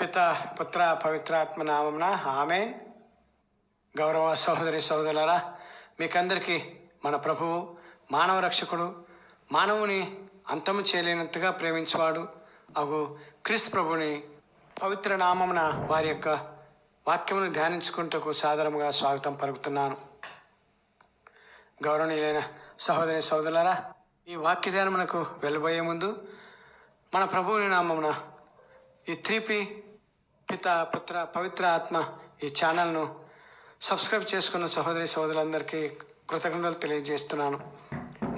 పిత పుత్ర పవిత్రాత్మ నామంన ఆమె గౌరవ సహోదరి సహోదరులరా మీకందరికీ మన ప్రభువు మానవ రక్షకుడు మానవుని అంతము చేయలేనంతగా ప్రేమించేవాడు అగు క్రీస్తు ప్రభుని పవిత్ర నామమున వారి యొక్క వాక్యమును ధ్యానించుకుంటకు సాధారణంగా స్వాగతం పలుకుతున్నాను. గౌరవనీయులైన సహోదరి సహోదరులరా ఈ వాక్య ధ్యానమునకు వెళ్ళబోయే ముందు మన ప్రభువుని నామమున ఈ త్రీపి పిత పుత్ర పవిత్ర ఆత్మ ఈ ఛానల్ను సబ్స్క్రైబ్ చేసుకున్న సహోదరి సహోదరులందరికీ కృతజ్ఞతలు తెలియజేస్తున్నాను.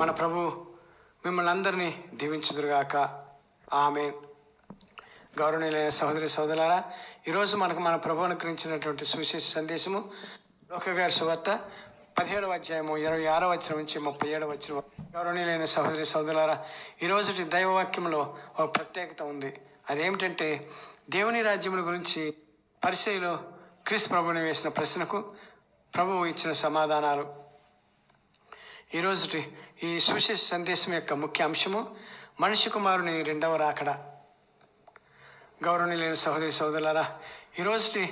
మన ప్రభు మిమ్మల్ని అందరినీ దీవించుదురుగాక. ఆమె గౌరవనీయులైన సహోదరి సహోదరులారా ఈరోజు మనకు మన ప్రభు అనుగ్రహించినటువంటి సువిశేష సందేశము లోక గారి సువార్త పదిహేడవ అధ్యాయము ఇరవై ఆరో వచ్చిన నుంచి ముప్పై ఏడవ వచ్చిన గౌరవనీయులైన సహోదరి సహోదరులారా ఈరోజు దైవవాక్యంలో ఒక ప్రత్యేకత ఉంది. అదేమిటంటే దేవుని రాజ్యముల గురించి పరిచయలో క్రిస్ ప్రభుని వేసిన ప్రశ్నకు ప్రభువు ఇచ్చిన సమాధానాలు. ఈరోజు ఈ సువిశేష సందేశం యొక్క ముఖ్య అంశము మనిషి కుమారుని రెండవ రాకడ. గౌరవనీయులైన సహోదరి సహోదరులారా ఈరోజు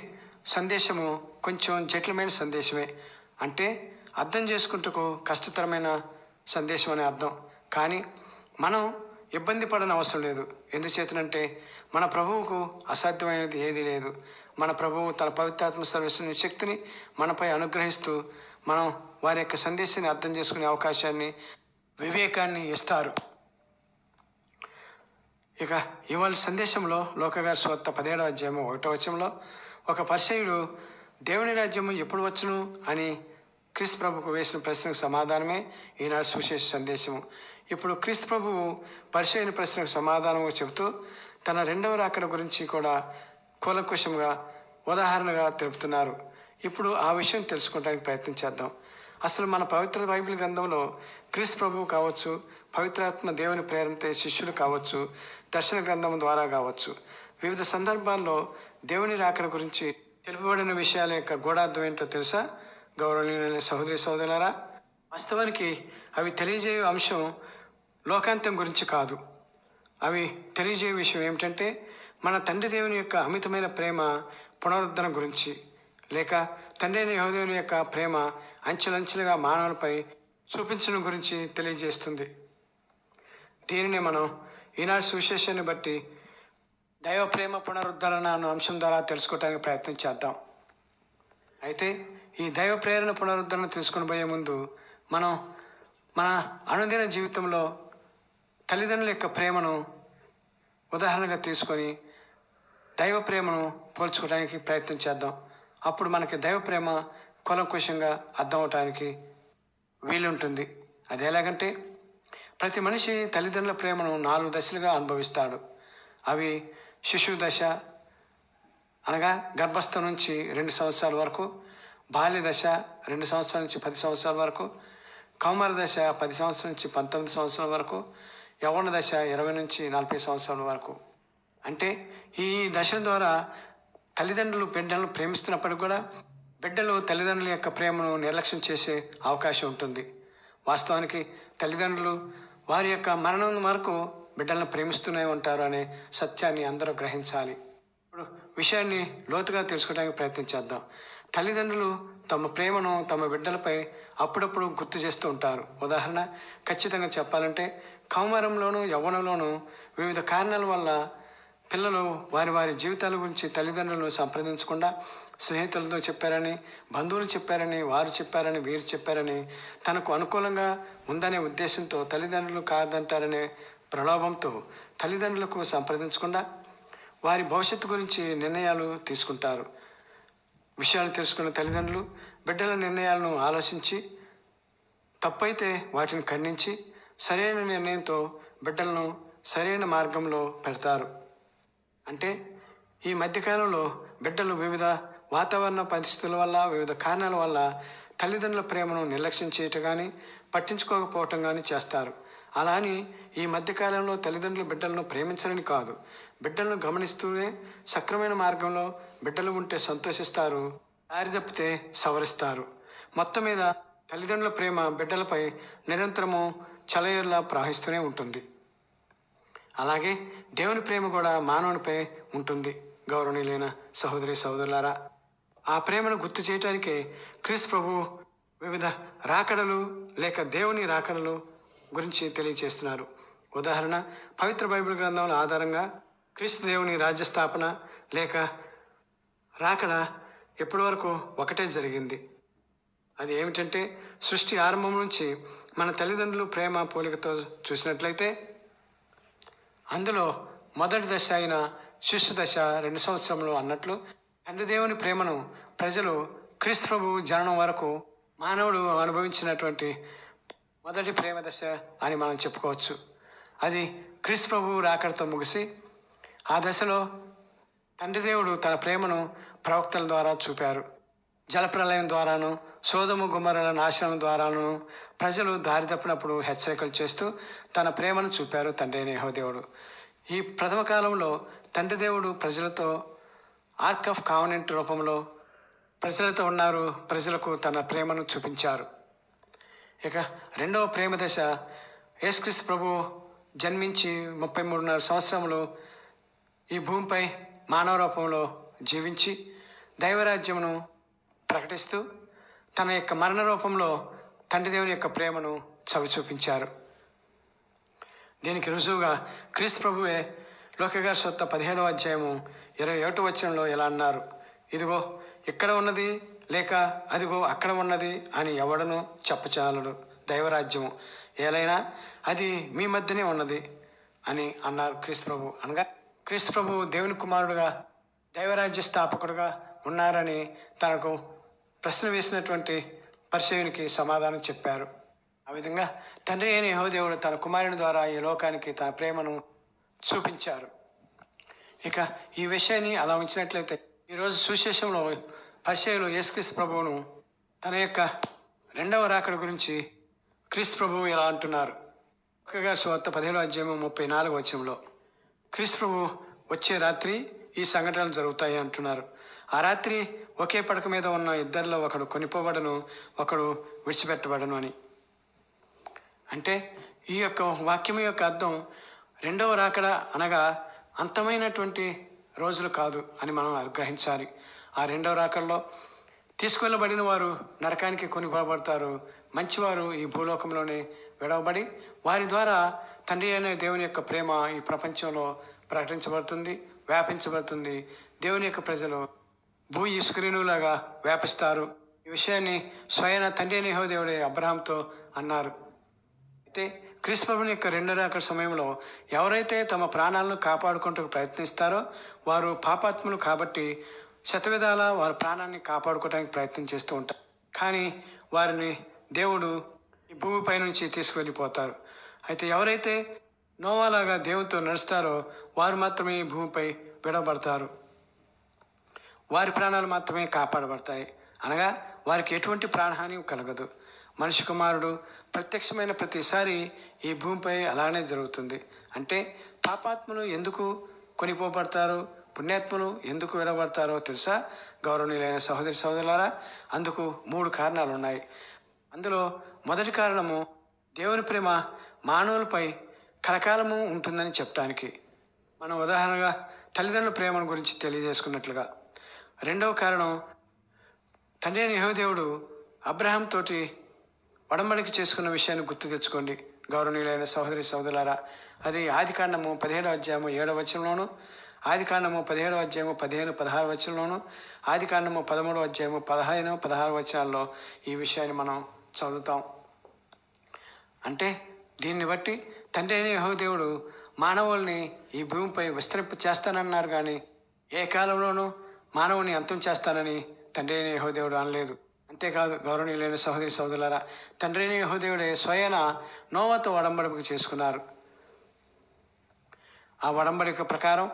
సందేశము కొంచెం జటిలమైన సందేశమే. అంటే అర్థం చేసుకుంటకు కష్టతరమైన సందేశం అనే అర్థం. కానీ మనం ఇబ్బంది పడని అవసరం లేదు. ఎందుచేతనంటే మన ప్రభువుకు అసాధ్యమైనది ఏదీ లేదు. మన ప్రభువు తన పవిత్రాత్మ సర్వస్వ శక్తిని మనపై అనుగ్రహిస్తూ మనం వారి యొక్క సందేశాన్ని అర్థం చేసుకునే అవకాశాన్ని వివేకాన్ని ఇస్తారు. ఇక ఇవాళ సందేశంలో లోకగారి స్వత్త పదిహేడవ అధ్యాయము ఒకటో వచ్చంలో ఒక పరిచయుడు దేవుని రాజ్యము ఎప్పుడు వచ్చును అని క్రీస్తు ప్రభుకు వేసిన ప్రశ్నకు సమాధానమే ఈనాడు సువిశేష సందేశము. ఇప్పుడు క్రీస్తు ప్రభువు పరిచయని ప్రశ్నకు సమాధానం చెబుతూ తన రెండవ రాకడ గురించి కూడా కూలంకుషంగా ఉదాహరణగా తెలుపుతున్నారు. ఇప్పుడు ఆ విషయం తెలుసుకోవడానికి ప్రయత్నం చేద్దాం. అసలు మన పవిత్ర బైబిల్ గ్రంథంలో క్రీస్తు ప్రభువు కావచ్చు పవిత్రాత్మ దేవుని ప్రేరణతో శిష్యులు కావచ్చు దర్శన గ్రంథం ద్వారా కావచ్చు. వివిధ సందర్భాల్లో దేవుని రాకడ గురించి తెలుపబడిన విషయాల యొక్క గూఢార్థం ఏంటో తెలుసా? గౌరవనీయులైన సహోదరి సహోదరులారా వాస్తవానికి అవి తెలియజేయే అంశం లోకాంతం గురించి కాదు. అవి తెలియజేయ విషయం ఏమిటంటే మన తండ్రి దేవుని యొక్క అమితమైన ప్రేమ పునరుద్ధరణ గురించి లేక తండ్రి అయిన యహోదేవుని యొక్క ప్రేమ అంచెలంచెలుగా మానవులపై చూపించడం గురించి తెలియజేస్తుంది. దీనిని మనం ఈనాడు సువిశేషాన్ని బట్టి దైవ ప్రేమ పునరుద్ధరణ అన్న అంశం ద్వారా తెలుసుకోవడానికి ప్రయత్నం చేద్దాం. అయితే ఈ దైవ ప్రేరణ పునరుద్ధరణ తెలుసుకుని పోయే ముందు మనం మన అనుదిన జీవితంలో తల్లిదండ్రుల యొక్క ప్రేమను ఉదాహరణగా తీసుకొని దైవ ప్రేమను పోల్చుకోవడానికి ప్రయత్నం చేద్దాం. అప్పుడు మనకి దైవ ప్రేమ కులంకుశంగా అర్థం అవటానికి వీలుంటుంది. అది ఎలాగంటే ప్రతి మనిషి తల్లిదండ్రుల ప్రేమను నాలుగు దశలుగా అనుభవిస్తాడు. అవి శిశువు దశ అనగా గర్భస్థం నుంచి రెండు సంవత్సరాల వరకు బాల్య దశ రెండు సంవత్సరాల నుంచి పది సంవత్సరాల వరకు కౌమార దశ పది సంవత్సరాల నుంచి పంతొమ్మిది సంవత్సరాల వరకు యవ్వన దశ ఇరవై నుంచి నలభై సంవత్సరాల వరకు. అంటే ఈ దశల ద్వారా తల్లిదండ్రులు బిడ్డలను ప్రేమిస్తున్నప్పటికీ కూడా బిడ్డలు తల్లిదండ్రుల యొక్క ప్రేమను నిర్లక్ష్యం చేసే అవకాశం ఉంటుంది. వాస్తవానికి తల్లిదండ్రులు వారి యొక్క మరణం వరకు బిడ్డలను ప్రేమిస్తూనే ఉంటారు అనే సత్యాన్ని అందరూ గ్రహించాలి. ఇప్పుడు విషయాన్ని లోతుగా తెలుసుకోవడానికి ప్రయత్నం చేద్దాం. తల్లిదండ్రులు తమ ప్రేమను తమ బిడ్డలపై అప్పుడప్పుడు గుర్తు చేస్తూ ఉంటారు. ఉదాహరణ ఖచ్చితంగా చెప్పాలంటే కౌమారంలోనూ యవ్వనంలోనూ వివిధ కారణాల వల్ల పిల్లలు వారి వారి జీవితాల గురించి తల్లిదండ్రులను సంప్రదించకుండా స్నేహితులతో చెప్పారని బంధువులు చెప్పారని వారు చెప్పారని వీరు చెప్పారని తనకు అనుకూలంగా ఉందనే ఉద్దేశంతో తల్లిదండ్రులు కాదంటారనే ప్రలోభంతో తల్లిదండ్రులకు సంప్రదించకుండా వారి భవిష్యత్తు గురించి నిర్ణయాలు తీసుకుంటారు. విషయాలు తెలుసుకున్న తల్లిదండ్రులు బిడ్డల నిర్ణయాలను ఆలోచించి తప్పైతే వాటిని ఖండించి సరైన నిర్ణయంతో బిడ్డలను సరైన మార్గంలో పెడతారు. అంటే ఈ మధ్యకాలంలో బిడ్డలు వివిధ వాతావరణ పరిస్థితుల వల్ల వివిధ కారణాల వల్ల తల్లిదండ్రుల ప్రేమను నిర్లక్ష్యం చేయటం కానీ పట్టించుకోకపోవటం కానీ చేస్తారు. అలా అని ఈ మధ్యకాలంలో తల్లిదండ్రులు బిడ్డలను ప్రేమించరని కాదు. బిడ్డలను గమనిస్తూనే సక్రమైన మార్గంలో బిడ్డలు ఉంటే సంతోషిస్తారు దారి తప్పితే సవరిస్తారు. మొత్తం మీద తల్లిదండ్రుల ప్రేమ బిడ్డలపై నిరంతరము చలయర్లా ప్రవహిస్తూనే ఉంటుంది. అలాగే దేవుని ప్రేమ కూడా మానవునిపై ఉంటుంది. గౌరవనీయులైన సహోదరి సహోదరులారా ఆ ప్రేమను గుర్తు చేయటానికి క్రీస్తు ప్రభు వివిధ రాకడలు లేక దేవుని రాకడలు గురించి తెలియచేస్తున్నారు. ఉదాహరణ పవిత్ర బైబిల్ గ్రంథం ఆధారంగా క్రీస్తు దేవుని రాజ్య స్థాపన లేక రాకడ ఇప్పటి వరకు ఒకటే జరిగింది. అది ఏమిటంటే సృష్టి ఆరంభం నుంచి మన తల్లిదండ్రులు ప్రేమ పోలికతో చూసినట్లయితే అందులో మొదటి దశ అయిన శిష్యు దశ రెండు సంవత్సరంలో అన్నట్లు తండ్రి దేవుని ప్రేమను ప్రజలు క్రీస్తు ప్రభు జననం వరకు మానవుడు అనుభవించినటువంటి మొదటి ప్రేమ దశ అని మనం చెప్పుకోవచ్చు. అది క్రీస్తు ప్రభు రాకడతో ముగిసి ఆ దశలో తండ్రి దేవుడు తన ప్రేమను ప్రవక్తల ద్వారా చూపారు. జలప్రలయం ద్వారాను సోదము గుమ్మరల నాశనం ద్వారాను ప్రజలు దారి తప్పినప్పుడు హెచ్చరికలు చేస్తూ తన ప్రేమను చూపారు తండ్రి అయిన ఈ ప్రథమ కాలంలో తండ్రి దేవుడు ప్రజలతో ఆర్క్ ఆఫ్ కావనెంట్ రూపంలో ప్రజలతో ఉన్నారు ప్రజలకు తన ప్రేమను చూపించారు. ఇక రెండవ ప్రేమ దశ యేసుక్రీస్తు ప్రభు జన్మించి ముప్పై మూడున్నర సంవత్సరములు ఈ భూమిపై మానవ రూపంలో జీవించి దైవరాజ్యమును ప్రకటిస్తూ తన యొక్క మరణ రూపంలో తండ్రి దేవుని యొక్క ప్రేమను చవి చూపించారు దీనికి రుజువుగా క్రీస్తు ప్రభువే లోకగారి సొత్త పదిహేనవ అధ్యాయము ఇరవై ఒకటి వచనంలో ఇలా అన్నారు. ఇదిగో ఇక్కడ ఉన్నది లేక అదిగో అక్కడ ఉన్నది అని ఎవడను చెప్పచాలడు దైవరాజ్యము ఏలైనా అది మీ మధ్యనే ఉన్నది అని అన్నారు క్రీస్తు ప్రభు. అనగా క్రీస్తు ప్రభు దేవుని కుమారుడుగా దైవరాజ్య స్థాపకుడుగా ఉన్నారని తనకు ప్రశ్న వేసినటువంటి పరిశయునికి సమాధానం చెప్పారు. ఆ విధంగా తండ్రి అయిన యహోదేవుడు తన కుమారుని ద్వారా ఈ లోకానికి తన ప్రేమను చూపించారు. ఇక ఈ విషయాన్ని అలా ఉంచినట్లయితే ఈరోజు సుశేషంలో పరిచయులు యేసుక్రీస్తు ప్రభువును తన యొక్క రెండవ రాకడ గురించి క్రీస్తు ప్రభువు ఇలా అంటున్నారు. ఒక్కగా సువార్త పదిహేడు అధ్యాయం ముప్పై నాలుగు వచ్చంలో క్రీస్తు ప్రభు వచ్చే రాత్రి ఈ సంఘటనలు జరుగుతాయి అంటున్నారు. ఆ రాత్రి ఒకే పడక మీద ఉన్న ఇద్దరిలో ఒకడు కొనిపోబడను ఒకడు విడిచిపెట్టబడను అని. అంటే ఈ యొక్క వాక్యం యొక్క అర్థం రెండవ రాకడ అనగా అంతమైనటువంటి రోజులు కాదు అని మనం గ్రహించాలి. ఆ రెండవ రాకడలో తీసుకువెళ్ళబడిన వారు నరకానికి కొనిపోబడతారు. మంచివారు ఈ భూలోకంలోనే విడవబడి వారి ద్వారా తండ్రి అనే దేవుని యొక్క ప్రేమ ఈ ప్రపంచంలో ప్రకటించబడుతుంది వ్యాపించబడుతుంది. దేవుని యొక్క ప్రజలు భూ ఇసుకరినులాగా వ్యాపిస్తారు. ఈ విషయాన్ని స్వయన తండ్రి అనే అబ్రహాంతో అన్నారు. అయితే క్రీస్తుని యొక్క రెండో రాక సమయంలో ఎవరైతే తమ ప్రాణాలను కాపాడుకుంటూ ప్రయత్నిస్తారో వారు పాపాత్ములు కాబట్టి శతవిధాల వారి ప్రాణాన్ని కాపాడుకోవడానికి ప్రయత్నం చేస్తూ ఉంటారు. కానీ వారిని దేవుడు ఈ భూమిపై నుంచి తీసుకువెళ్ళిపోతారు. అయితే ఎవరైతే నోవాలాగా దేవునితో నడుస్తారో వారు మాత్రమే ఈ భూమిపై విడబడతారు వారి ప్రాణాలు మాత్రమే కాపాడబడతాయి. అనగా వారికి ఎటువంటి ప్రాణహాని కలగదు. మనిషి కుమారుడు ప్రత్యక్షమైన ప్రతిసారి ఈ భూమిపై అలానే జరుగుతుంది. అంటే పాపాత్మను ఎందుకు కొనిపోబడతారు? పుణ్యాత్మను ఎందుకు విడబడతారో తెలుసా? గౌరవనీయులైన సహోదరి సహోదరులారా అందుకు మూడు కారణాలు ఉన్నాయి అందులో మొదటి కారణము దేవుని ప్రేమ మానవులపై కలకాలము ఉంటుందని చెప్పడానికి మనం ఉదాహరణగా తల్లిదండ్రుల ప్రేమను గురించి తెలియజేసుకున్నట్లుగా రెండవ కారణం తండ్రి అయిన యహోదేవుడు అబ్రహాం తోటి వడంబడికి చేసుకున్న విషయాన్ని గుర్తు తెచ్చుకోండి. గౌరవనీయులైన సహోదరి సహోదరులారా అది ఆది కాండము పదిహేడవ అధ్యాయము ఏడవ వచనంలోను ఆది కాండము పదిహేడవ అధ్యాయము పదిహేను పదహారు వచనంలోను ఆది కాండము పదమూడవ అధ్యాయము పదహైదు పదహారు వచనాల్లో ఈ విషయాన్ని మనం చదువుతాం. అంటే దీన్ని బట్టి తండ్రి అయిన యహోదేవుడు మానవుల్ని ఈ భూమిపై విస్తరింప చేస్తానన్నారు కానీ ఏ కాలంలోనూ మానవుని అంతం చేస్తానని తండ్రి అయిన యహోదేవుడు అనలేదు. అంతేకాదు గౌరవనీయులైన సహోదరి సహోదరులారా తండ్రి అయిన యహోదేవుడే స్వయన నోవాతో వడంబడిక చేసుకున్నారు. ఆ వడంబడిక ప్రకారం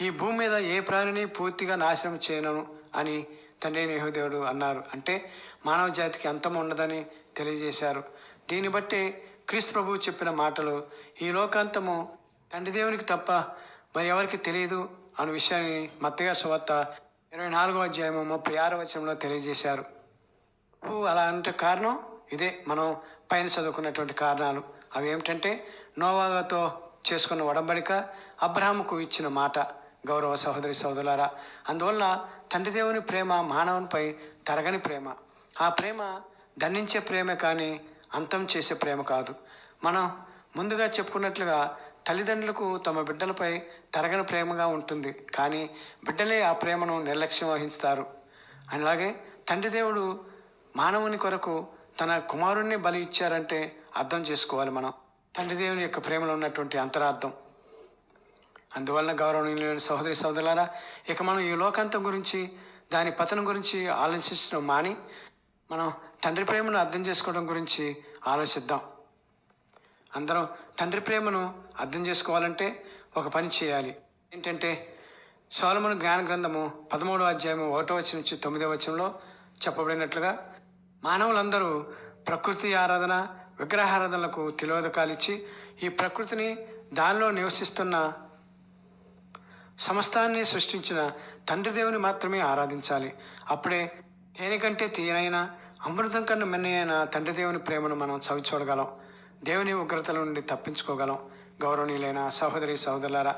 ఈ భూమి మీద ఏ ప్రాణిని పూర్తిగా నాశనం చేయను అని తండ్రి అయిన అన్నారు. అంటే మానవ జాతికి అంతం ఉండదని తెలియజేశారు. దీన్ని బట్టి క్రీస్తు ప్రభువు చెప్పిన మాటలు ఈ లోకాంతము తండ్రి దేవునికి తప్ప మరి ఎవరికి తెలియదు అనే విషయాన్ని మత్తగా సువార్త ఇరవై నాలుగో అధ్యాయము ముప్పై ఆరో వచనంలో తెలియజేశారు. అలా అంటే కారణం ఇదే. మనం పైన చదువుకున్నటువంటి కారణాలు. అవి ఏమిటంటే నోవాతో చేసుకున్న ఒడంబడిక అబ్రహాముకు ఇచ్చిన మాట. గౌరవ సహోదరి సహోదరులారా అందువల్ల తండ్రి దేవుని ప్రేమ మానవునిపై తరగని ప్రేమ. ఆ ప్రేమ దండించే ప్రేమ కానీ అంతం చేసే ప్రేమ కాదు. మనం ముందుగా చెప్పుకున్నట్లుగా తల్లిదండ్రులకు తమ బిడ్డలపై తరగని ప్రేమగా ఉంటుంది. కానీ బిడ్డలే ఆ ప్రేమను నిర్లక్ష్యం వహిస్తారు అలాగే తండ్రి దేవుడు మానవుని కొరకు తన కుమారుణ్ణి బలి ఇచ్చారంటే అర్థం చేసుకోవాలి మనం. తండ్రి దేవుని యొక్క ప్రేమలో ఉన్నటువంటి అంతరార్థం. అందువలన గౌరవనీయులైన సహోదరి సహోదరులారా ఇక మనం ఈ లోకాంతం గురించి దాని పతనం గురించి ఆలోచించడం మాని మనం తండ్రి ప్రేమను అర్థం చేసుకోవడం గురించి ఆలోచిద్దాం. అందరం తండ్రి ప్రేమను అర్థం చేసుకోవాలంటే ఒక పని చేయాలి. ఏంటంటే సోలమును జ్ఞాన గ్రంథము పదమూడవ అధ్యాయము ఒకటో వచ్చిన నుంచి తొమ్మిదో వచనంలో చెప్పబడినట్లుగా మానవులందరూ ప్రకృతి ఆరాధన విగ్రహారాధనలకు తిలోదకాలు ఇచ్చి ఈ ప్రకృతిని దానిలో నివసిస్తున్న సమస్తాన్ని సృష్టించిన తండ్రి దేవుని మాత్రమే ఆరాధించాలి. అప్పుడే తేనె తీయనైన అమృతం కన్నా మెన్నైన తండ్రి దేవుని ప్రేమను మనం చవి చూడగలం దేవుని ఉగ్రతల నుండి తప్పించుకోగలం. గౌరవనీయులైన సహోదరి సహోదరులారా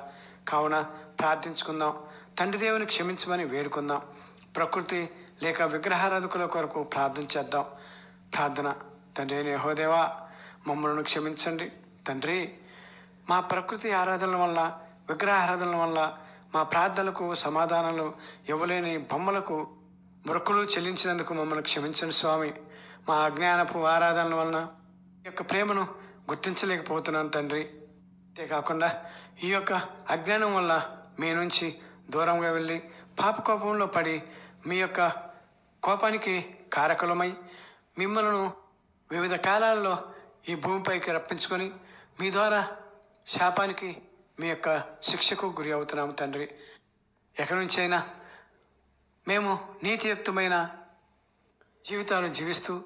కావున ప్రార్థించుకుందాం. తండ్రి దేవుని క్షమించమని వేడుకుందాం. ప్రకృతి లేక విగ్రహారాధకుల కొరకు ప్రార్థన చేద్దాం. ప్రార్థన తండ్రి అయిన మమ్మలను మమ్మల్ని క్షమించండి. తండ్రి మా ప్రకృతి ఆరాధనల వల్ల విగ్రహారాధనల వల్ల మా ప్రార్థనలకు సమాధానాలు ఇవ్వలేని బొమ్మలకు మొరకులు చెల్లించినందుకు మమ్మల్ని క్షమించండి స్వామి. మా అజ్ఞానపు ఆరాధనల వలన ఈ యొక్క ప్రేమను గుర్తించలేకపోతున్నాను తండ్రి. అంతేకాకుండా ఈ యొక్క అజ్ఞానం వల్ల మీ నుంచి దూరంగా వెళ్ళి పాప కోపంలో పడి మీ యొక్క కోపానికి కారకులమై మిమ్మల్ని వివిధ కాలాల్లో ఈ భూమిపైకి రప్పించుకొని మీ ద్వారా శాపానికి మీ యొక్క శిక్షకు గురి అవుతున్నాము తండ్రి. ఎక్కడి నుంచైనా మేము నీతియుక్తమైన జీవితాలు జీవిస్తూ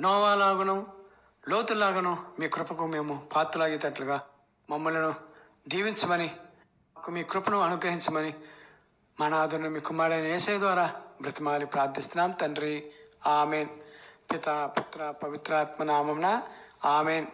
నోవాలాగును లోతులాగను మీ కృపకు మేము పాత్రలాగేటట్లుగా మమ్మలను దీవించమని మీ కృపను అనుగ్రహించమని మా నాదును మీ కుమారుడైన ఏసై ద్వారా బ్రతిమాలి ప్రార్థిస్తున్నాం. తండ్రి ఆమెన్. పిత పుత్ర పవిత్రాత్మ నామంన ఆమెన్.